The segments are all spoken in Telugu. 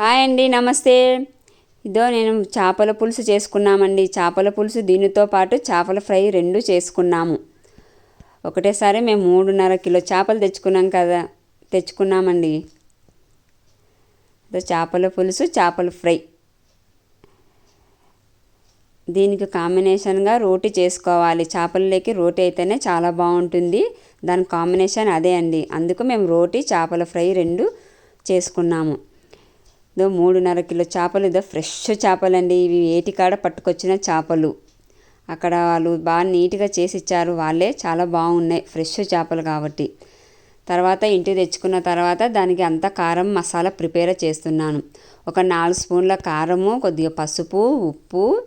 హాయ్ అండి నమస్తే. ఇదో నేను చేపల పులుసు చేసుకున్నామండి. చేపల పులుసు దీనితో పాటు చేపల ఫ్రై రెండు చేసుకున్నాము. ఒకటేసారి మేము మూడున్నర కిలో చేపలు తెచ్చుకున్నాం కదా తెచ్చుకున్నామండి. ఇదో చేపల పులుసు చేపల ఫ్రై. దీనికి కాంబినేషన్గా రోటీ చేసుకోవాలి. చేపలలోకి రోటీ అయితేనే చాలా బాగుంటుంది. దాని కాంబినేషన్ అదే అండి. అందుకు మేము రోటీ చేపల ఫ్రై రెండు చేసుకున్నాము. ఇదో మూడున్నర కిలో చేపలు ఇదో ఫ్రెష్ చేపలండి. ఇవి ఏటికాడ పట్టుకొచ్చిన చేపలు. అక్కడ వాళ్ళు బాగా నీట్గా చేసి ఇచ్చారు. వాళ్ళే చాలా బాగున్నాయి. ఫ్రెష్ చేపలు కాబట్టి. తర్వాత ఇంటికి తెచ్చుకున్న తర్వాత దానికి అంత కారం మసాలా ప్రిపేర్ చేస్తున్నాను. ఒక నాలుగు స్పూన్ల కారము కొద్దిగా పసుపు ఉప్పు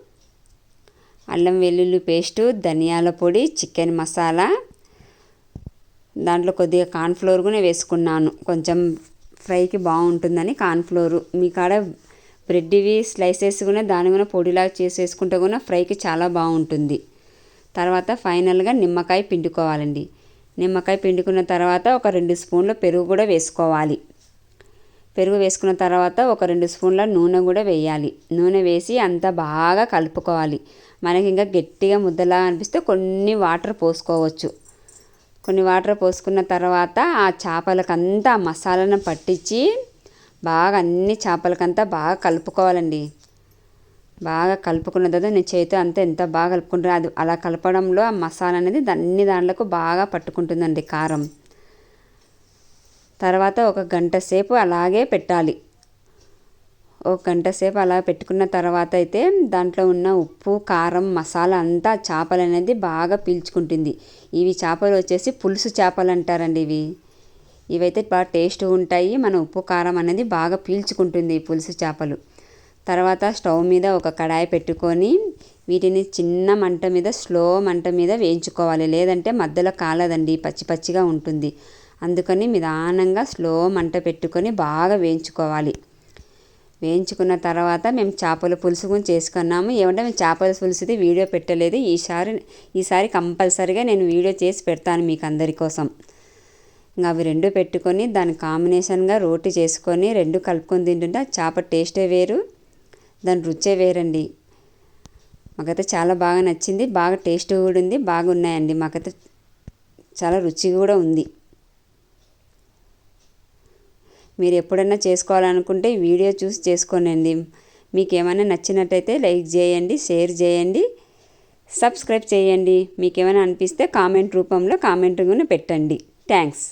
అల్లం వెల్లుల్లి పేస్టు ధనియాల పొడి చికెన్ మసాలా. దాంట్లో కొద్దిగా కార్న్ఫ్లోర్ కూడా వేసుకున్నాను. కొంచెం ఫ్రైకి బాగుంటుందని కార్న్ఫ్లోరు. మీ కాడ బ్రెడ్ ఇవి స్లైసెస్ కూడా దాని కూడా పొడిలాగా చేసేసుకుంటే కూడా ఫ్రైకి చాలా బాగుంటుంది. తర్వాత ఫైనల్గా నిమ్మకాయ పిండుకోవాలండి. నిమ్మకాయ పిండుకున్న తర్వాత ఒక రెండు స్పూన్ల పెరుగు కూడా వేసుకోవాలి. పెరుగు వేసుకున్న తర్వాత ఒక రెండు స్పూన్ల నూనె కూడా వేయాలి. నూనె వేసి అంతా బాగా కలుపుకోవాలి. మనకి ఇంకా గట్టిగా ముద్దలా అనిపిస్తే కొన్ని వాటర్ పోసుకోవచ్చు. కొన్ని వాటర్ పోసుకున్న తర్వాత ఆ చేపలకంతా మసాలాను పట్టించి బాగా అన్ని చేపలకంతా బాగా కలుపుకోవాలండి. బాగా కలుపుకున్న తర్వాత నేను చేతితో అంతా ఎంత బాగా కలుపుకుంటాను అది అలా కలపడంలో ఆ మసాలా అనేది అన్ని దాంట్లకు బాగా పట్టుకుంటుందండి కారం. తర్వాత ఒక గంట సేపు అలాగే పెట్టాలి. ఒక గంట సేపు అలా పెట్టుకున్న తర్వాత అయితే దాంట్లో ఉన్న ఉప్పు కారం మసాలా అంతా చేపలు అనేది బాగా పీల్చుకుంటుంది. ఇవి చేపలు వచ్చేసి పులుసు చేపలు అంటారండి ఇవి. ఇవైతే బాగా టేస్ట్ ఉంటాయి. మన ఉప్పు కారం అనేది బాగా పీల్చుకుంటుంది ఈ పులుసు చేపలు. తర్వాత స్టవ్ మీద ఒక కడాయి పెట్టుకొని వీటిని చిన్న మంట మీద స్లో మంట మీద వేయించుకోవాలి. లేదంటే మధ్యలో కాలదండి పచ్చి పచ్చిగా ఉంటుంది. అందుకని నిదానంగా స్లో మంట పెట్టుకొని బాగా వేయించుకోవాలి. వేయించుకున్న తర్వాత మేము చేపల పులుసు కూడా చేసుకున్నాము. ఏమంటే మేము చేపల పులుసుది వీడియో పెట్టలేదు. ఈసారి ఈసారి కంపల్సరిగా నేను వీడియో చేసి పెడతాను మీకు అందరి కోసం. ఇంకా అవి రెండు పెట్టుకొని దాని కాంబినేషన్గా రోటీ చేసుకొని రెండు కలుపుకొని తింటుంటే చేప టేస్టే వేరు దాని రుచే వేరండి. మాకైతే చాలా బాగా నచ్చింది బాగా టేస్ట్ కూడా ఉంది బాగున్నాయండి. మాకైతే చాలా రుచి కూడా ఉంది. మీరు ఎప్పుడైనా చేసుకోవాలనుకుంటే వీడియో చూసి చేసుకోనండి. మీకు ఏమైనా నచ్చినట్టయితే లైక్ చేయండి షేర్ చేయండి సబ్స్క్రైబ్ చేయండి. మీకు ఏమైనా అనిపిస్తే కామెంట్ రూపంలో కామెంట్ కూడా పెట్టండి. థ్యాంక్స్.